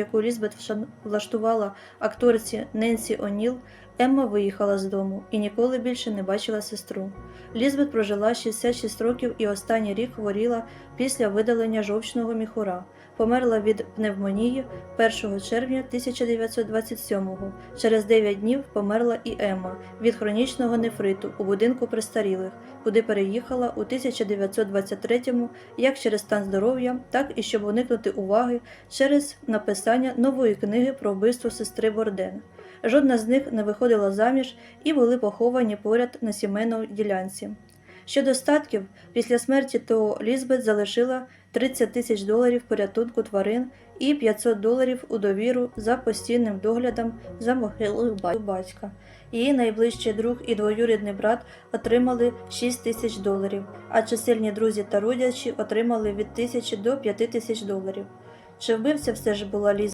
яку Лізбет влаштувала акторці Ненсі О'Ніл, Емма виїхала з дому і ніколи більше не бачила сестру. Лізбет прожила 66 років і останній рік хворіла після видалення жовчного міхура. Померла від пневмонії 1 червня 1927-го. Через 9 днів померла і Емма від хронічного нефриту у будинку престарілих, куди переїхала у 1923-му як через стан здоров'я, так і щоб уникнути уваги через написання нової книги про вбивство сестри Борден. Жодна з них не виходила заміж і були поховані поряд на сімейній ділянці. Щодо статків, після смерті то Лізбет залишила 30 тисяч доларів порятунку тварин і 500 доларів у довіру за постійним доглядом за могилою батька. Її найближчий друг і двоюрідний брат отримали 6 тисяч доларів, а чисельні друзі та родичі отримали від 1000 до 5 тисяч доларів. Чи вбивця все ж була Лізбет?